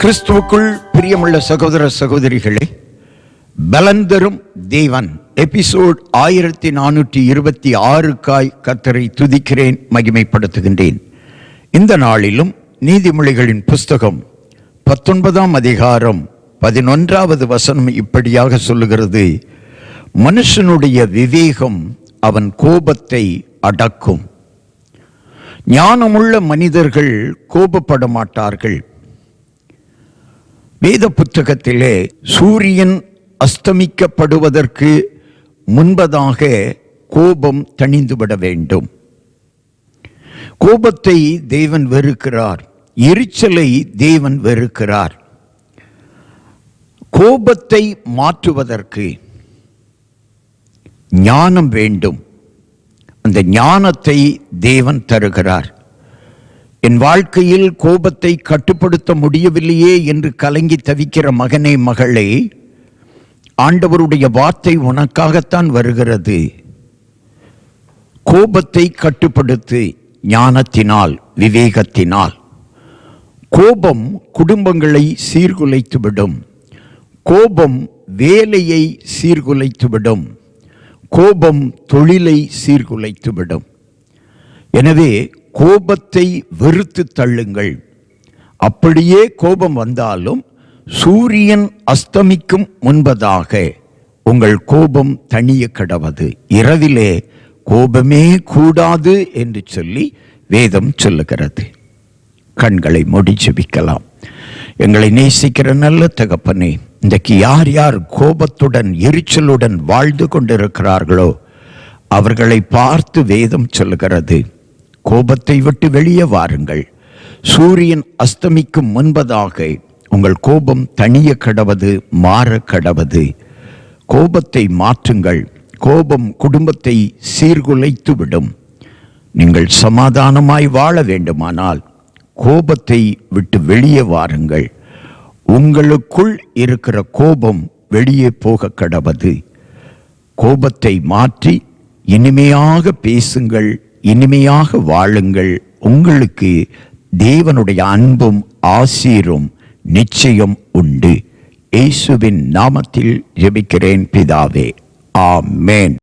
கிறிஸ்துவுக்குள் பிரியமுள்ள சகோதர சகோதரிகளே பலந்தரும் தேவன். எபிசோட் ஆயிரத்தி நானூற்றி இருபத்தி ஆறுக்காய் கத்தரை துதிக்கிறேன் மகிமைப்படுத்துகின்றேன். இந்த நாளிலும் நீதிமொழிகளின் புஸ்தகம் பத்தொன்பதாம் அதிகாரம் பதினொன்றாவது வசனம் இப்படியாக சொல்லுகிறது மனுஷனுடைய விவேகம் அவன் கோபத்தை அடக்கும். ஞானமுள்ள மனிதர்கள் கோபப்பட மாட்டார்கள் வேத புத்தகத்திலே சூரியன் அஸ்தமிக்கப்படுவதற்கு முன்பதாக கோபம் தணிந்துவிட வேண்டும். கோபத்தை தேவன் வெறுக்கிறார். எரிச்சலை தேவன் வெறுக்கிறார். கோபத்தை மாற்றுவதற்கு ஞானம் வேண்டும். அந்த ஞானத்தை தேவன் தருகிறார். என் வாழ்க்கையில் கோபத்தை கட்டுப்படுத்த முடியவில்லையே என்று கலங்கி தவிக்கிற மகனே மகளே ஆண்டவருடைய வார்த்தை உனக்காகத்தான் வருகிறது. கோபத்தை கட்டுப்படுத்து ஞானத்தினால் விவேகத்தினால். கோபம் குடும்பங்களை சீர்குலைத்துவிடும். கோபம் வேலையை சீர்குலைத்துவிடும். கோபம் தொழிலை சீர்குலைத்துவிடும். எனவே கோபத்தை வெறுத்து தள்ளுங்கள். அப்படியே கோபம் வந்தாலும் சூரியன் அஸ்தமிக்கும் முன்பதாக உங்கள் கோபம் தணிய கடவது. இரவிலே கோபமே கூடாது என்று சொல்லி வேதம் சொல்லுகிறது. கண்களை மூடி ஜெபிக்கலாம். எங்களை நேசிக்கிற நல்ல தகப்பனே இன்றைக்கு யார் யார் கோபத்துடன் எரிச்சலுடன் வாழ்ந்து கொண்டிருக்கிறார்களோ அவர்களை பார்த்து வேதம் சொல்லுகிறது. கோபத்தை விட்டு வெளியே வாருங்கள். சூரியன் அஸ்தமிக்கும் முன்பதாக உங்கள் கோபம் தனிய கடவது மாற கடவது. கோபத்தை மாற்றுங்கள். கோபம் குடும்பத்தை சீர்குலைத்து விடும் நீங்கள் சமாதானமாய் வாழ வேண்டுமானால் கோபத்தை விட்டு வெளியே வாருங்கள். உங்களுக்குள் இருக்கிற கோபம் வெளியே போக கடவது. கோபத்தை மாற்றி இனிமையாக பேசுங்கள். இனிமையாக வாழுங்கள். உங்களுக்கு தேவனுடைய அன்பும் ஆசீரும் நிச்சயம் உண்டு. இயேசுவின் நாமத்தில் ஜெபிக்கிறேன் பிதாவே. ஆமேன்.